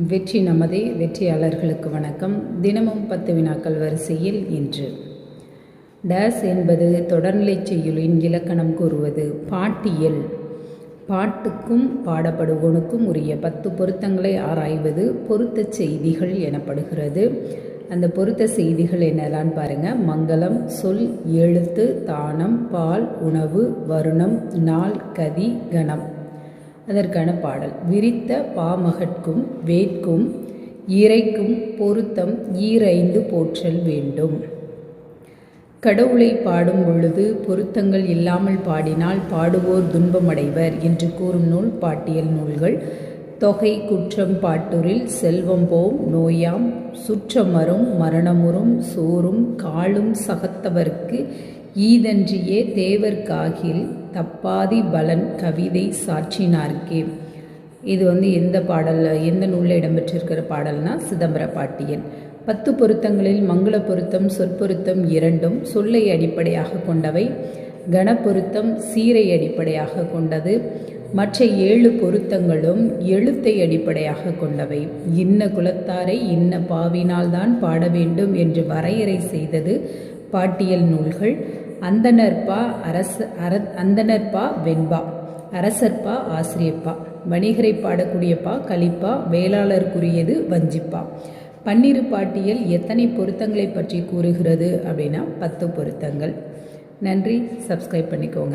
வெற்றி நமதே வெற்றியாளர்களுக்கு வணக்கம். தினமும் பத்து வினாக்கள் வரிசையில் இன்று. டேஸ் என்பது தொடர்நிலைச் செய்யுளின் இலக்கணம் கூறுவது. பாட்டியல். பாட்டுக்கும் பாடப்படுவோனுக்கும் உரிய பத்து பொருத்தங்களை ஆராய்வது பொருத்தச் செய்திகள் எனப்படுகிறது. அந்த பொருத்த செய்திகள் என்னெல்லாம் பாருங்க. மங்களம் சொல் எழுத்து தானம் பால் உணவு வருணம் நாள் கதி கணம். அதற்கான பாடல். விரித்த பாமகட்கும் வேட்கும் இறைக்கும் பொருத்தம் ஈரைந்து போற்றல் வேண்டும். கடவுளை பாடும் பொழுது பொருத்தங்கள் இல்லாமல் பாடினால் பாடுவோர் துன்பமடைவர் என்று கூறும் நூல் பாட்டியல் நூல்கள். தொகை குற்றம் பாட்டூரில் செல்வம் போம் நோயாம் சுற்றமரும் மரணமுறும் சோறும் காலும் சகத்தவர்க்கு ஈதன்றியே தேவர்காகில் தப்பாதி பலன் கவிதை சாற்றினார்க்கே இது வந்து எந்த பாடலில் எந்த நூலில் இடம்பெற்றிருக்கிற பாடல்னா சிதம்பர பாட்டியன். பத்து பொருத்தங்களில் மங்கள பொருத்தம் சொற்பொருத்தம் இரண்டும் சொல்லை அடிப்படையாக கொண்டவை. கணப்பொருத்தம் சீரை அடிப்படையாக கொண்டது. மற்ற ஏழு பொருத்தங்களும் எழுத்தை அடிப்படையாக கொண்டவை. இன்ன குலத்தாரை இன்ன பாவினால்தான் பாட வேண்டும் என்று வரையறை செய்தது பாட்டியல் நூல்கள் அந்தனர்பா அரச அர அந்தனர்பா வெண்பா அரசர்பா ஆசிரியப்பா வணிகரை பாடக்கூடியப்பா கலிப்பா வேளாளருக்குரியது வஞ்சிப்பா. பன்னிரு பாட்டியல் எத்தனை பொருத்தங்களை பற்றி கூறுகிறது அப்படின்னா பத்து பொருத்தங்கள். நன்றி சப்ஸ்கிரைப் பண்ணிக்கோங்க.